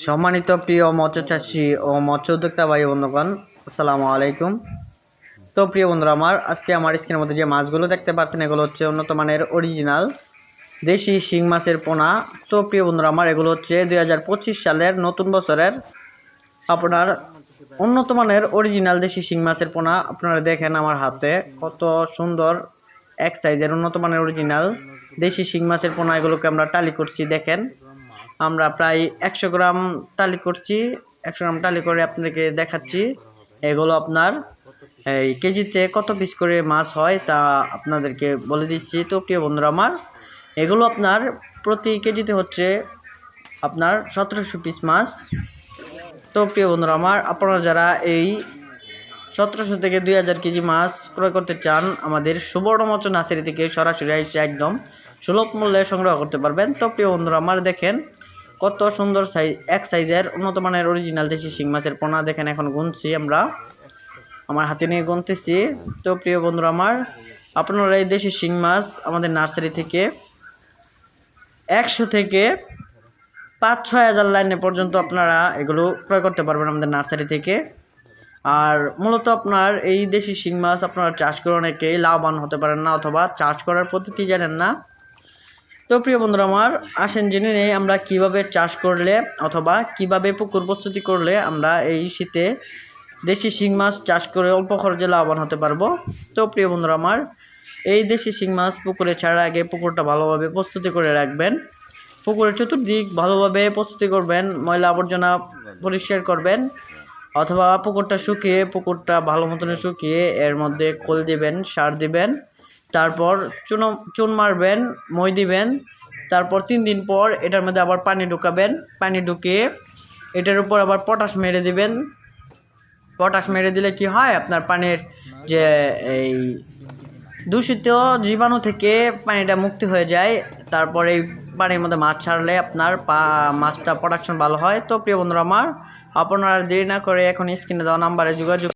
সম্মানিত প্রিয় মৎস্য চাষি ও মৎস্য উদ্যোক্তা ভাই বন্ধুগণ, আসসালামু আলাইকুম। তো প্রিয় বন্ধুরা আমার, আজকে আমার স্ক্রিনের মধ্যে যে মাছগুলো দেখতে পাচ্ছেন, এগুলো হচ্ছে উন্নত মানের অরিজিনাল দেশি শিং মাছের পোনা। তো প্রিয় বন্ধুরা আমার, এগুলো হচ্ছে দুই হাজার পঁচিশ সালের নতুন বছরের আপনার উন্নত মানের অরিজিনাল দেশি শিং মাছের পোনা। আপনারা দেখেন আমার হাতে কত সুন্দর এক সাইজের উন্নত মানের অরিজিনাল দেশি শিং মাছের পোনা। এগুলোকে আমরা টালি করছি, দেখেন। আমরা প্রায় একশো গ্রাম টালি করছি, একশো গ্রাম টালি করে আপনাদেরকে দেখাচ্ছি। এগুলো আপনার এই কেজিতে কত পিস করে মাছ হয় তা আপনাদেরকে বলে দিচ্ছি। তো প্রিয় বন্ধুরা আমার, এগুলো আপনার প্রতি কেজিতে হচ্ছে আপনার সতেরোশো পিস মাছ। তো প্রিয় বন্ধুরা আমার, আপনারা যারা এই সতেরোশো থেকে দুই হাজার কেজি মাছ ক্রয় করতে চান, আমাদের সুবর্ণমোচ নার্সারি থেকে সরাসরি এসে একদম সুলভ মূল্যে সংগ্রহ করতে পারবেন। তো প্রিয় বন্ধুরা আমার, দেখেন কত সুন্দর সাইজ এক সাইজের উন্নত মানের অরিজিনাল দেশি শিং মাছের পোনা দেখেন এখন গুনছি আমরা। আমার হাতে নিয়ে গুনতেছি। তো প্রিয় বন্ধুরা আমার, আপনারা এই দেশি শিং মাছ আমাদের নার্সারি থেকে একশো থেকে পাঁচ ছয় হাজার লাইনে পর্যন্ত আপনারা এগুলো ক্রয় করতে পারবেন আমাদের নার্সারি থেকে। আর মূলত আপনার এই দেশি শিং মাছ আপনারা চাষ করে অনেকেই লাভবান হতে পারেন না অথবা চাষ করার পদ্ধতি জানেন না। তো প্রিয় বন্ধুরা আমার আসেন জেনে নেই আমরা কীভাবে চাষ করলে অথবা কীভাবে পুকুর প্রস্তুতি করলে আমরা এই শীতে দেশি শিং মাছ চাষ করে অল্প খরচে লাভবান হতে পারব। তো প্রিয় বন্ধুরা আমার, এই দেশি শিং মাছ পুকুরে ছাড়ার আগে পুকুরটা ভালোভাবে প্রস্তুতি করে রাখবেন। পুকুরের চতুর্দিক ভালোভাবে প্রস্তুতি করবেন, ময়লা আবর্জনা পরিষ্কার করবেন, অথবা পুকুরটা শুকিয়ে, পুকুরটা ভালো মতন শুকিয়ে এর মধ্যে খোল দিবেন, সার দিবেন। তারপর চুন চুন মারবেন, মই দিবেন। তারপর তিন দিন পর এটার মধ্যে আবার পানি ঢুকাবেন। পানি ঢুকিয়ে এটার উপর আবার পটাশ মেরে দিবেন। পটাশ মেরে দিলে কি হয়? আপনার পানির যে এই দূষিত জীবাণু থেকে পানিটা মুক্তি হয়ে যায়। তারপরে এই পানির মধ্যে মাছ ছাড়লে আপনার পা, মাছটা প্রোডাকশন ভালো হয়। তো প্রিয় বন্ধুরা আমার, আপনারা দেরি না করে এখন স্ক্রিনে দেওয়া নাম্বারে যোগাযোগ